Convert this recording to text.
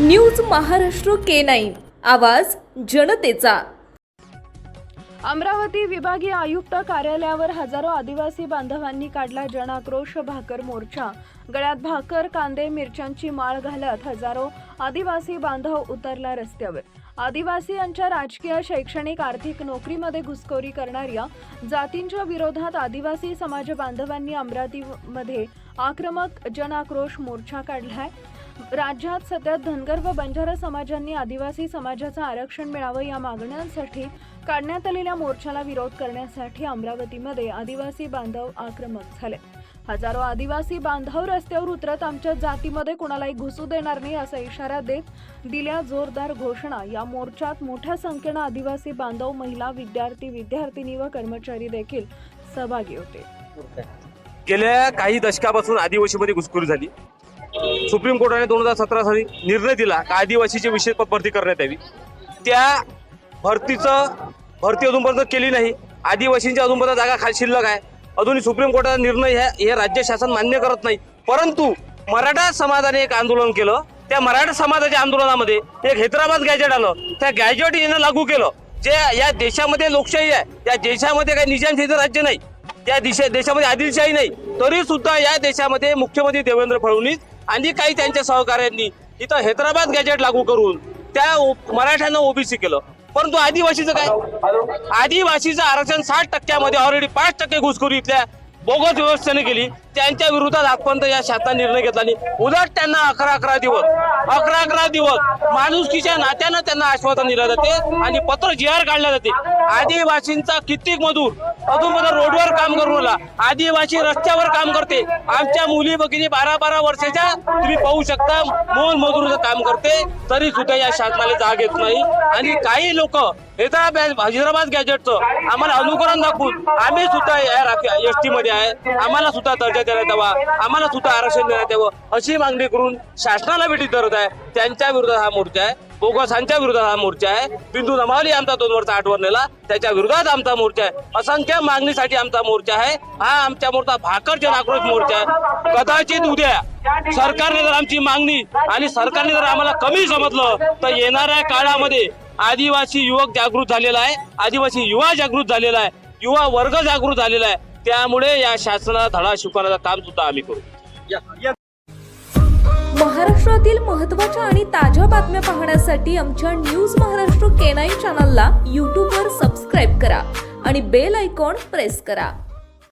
News Maharashtra K nine. आवाज जनतेचा. अमरावती विभागीय आयुक्त कार्यालयावर हजारो आदिवासी बांधवांनी काढला जनाक्रोश भाकर मोर्चा. गळ्यात भाकर कांदे मिरच्यांची माळ घालत हजारो आदिवासी बांधव उतरला रस्त्यावर. आदिवासी यांच्या राजकीय शैक्षणिक आर्थिक नोकरीमध्ये घुसखोरी करणाऱ्या जातींच्या विरोधात आदिवासी समाज बांधवांनी अमरावतीमध्ये आक्रमक जनाक्रोश मोर्चा काढलाय. राज्यात सध्या धनगर व बंजारा समाजांनी आदिवासी समाजाचं आरक्षण मिळावं या मागण्यांसाठी काढण्यात आलेल्या मोर्चाला विरोध करण्यासाठी अमरावतीमध्ये आदिवासी बांधव आक्रमक झाले. हजारो आदिवासी बांधव रस्त्यावर उतरत आमच्या जातीमध्ये कोणालाही घुसू देणार नाही असा इशारा देत दिल्या जोरदार घोषणा. या मोर्चात मोठ्या संख्येनं आदिवासी बांधव महिला विद्यार्थी विद्यार्थिनी व कर्मचारी देखील सहभागी होते. गेल्या काही दशकापासून आदिवासीमध्ये घुसखोरी झाली. सुप्रीम कोर्टाने दोन हजार सतरा साली निर्णय दिला का आदिवासीची विशेष पद भरती करण्यात यावी. त्या भरतीचं भरती अजूनपर्यंत केली नाही. आदिवासींच्या अजूनपर्यंत जागा खाली शिल्लक आहे. अजूनही सुप्रीम कोर्टाचा निर्णय हे हे राज्य शासन मान्य करत नाही. परंतु मराठा समाजाने एक आंदोलन केलं. त्या मराठा समाजाच्या आंदोलनामध्ये एक हैदराबाद गॅजेट आलं. त्या गॅजेट यानं लागू केलं. जे या देशामध्ये लोकशाही आहे या देशामध्ये काही निजामशाहीचं राज्य नाही. त्या दिशे देशामध्ये आदिलशाही नाही. तरी सुद्धा या देशामध्ये मुख्यमंत्री देवेंद्र फडणवीस आणि काही त्यांच्या सहकार्यांनी इथं हैदराबाद गॅजेट लागू करून त्या ओ- मराठ्यांना ओबीसी केलं. परंतु आदिवासीचं काय? आदिवासीचं आरक्षण साठ टक्क्यामध्ये ऑलरेडी पाच टक्के घुसखोरी इथल्या बोगस व्यवस्थेने केली. त्यांच्या विरोधात आजपर्यंत या शासनाने निर्णय घेतला नाही उलट त्यांना अकरा अकरा दिवस अकरा अकरा दिवस माणुसकीच्या नात्यानं त्यांना आश्वासन दिलं जाते आणि पत्र जी आर काढल्या जाते. आदिवासींचा कित्येक मजूर अजून पण रोडवर काम करून राहिला आदिवासी रस्त्यावर काम करते. आमच्या मुली भगिनी बारा बारा वर्षाच्या तुम्ही पाहू शकता मोल मजुरीचं काम करते तरी सुद्धा या शासनाला जाग येत नाही. आणि काही लोक हैदराबाद हैदराबाद गॅजेटचं आम्हाला अनुकरण दाखवून आम्ही सुद्धा या एस टी मध्ये आहे. आम्हाला सुद्धा दर्जा देण्यात यावा. आम्हाला सुद्धा आरक्षण देण्यात यावं. अशी मागणी करून शासनाला भेटी धरत आहे. त्यांच्या विरोधात हा मोर्चा आहे. बोगसांच्या विरोधात हा मोर्चा आहे. बिंदू नमावली आमचा दोन वर्ष आठवर नेला त्याच्या विरोधात आमचा मोर्चा आहे. असंख्य मागणीसाठी आमचा मोर्चा आहे. हा आमच्या मोर्चा भाकर जन आक्रोश मोर्चा आहे. कदाचित उद्या सरकारने जर आमची मागणी आणि सरकारने जर आम्हाला कमी समजलं तर येणाऱ्या काळामध्ये आदिवासी युवक जागृत झालेला आहे. आदिवासी युवा जागृत झालेला आहे. युवा वर्ग जागृत झालेला आहे. त्यामुळे या शासनाला धडा शिकवण्याचं काम सुद्धा आम्ही करू. महाराष्ट्रातील महत्त्वाच्या आणि ताज्या बातम्या पाहण्यासाठी आमच्या न्यूज महाराष्ट्र के नाईन चॅनलला यूट्यूबवर सबस्क्राईब करा आणि बेल आयकॉन प्रेस करा.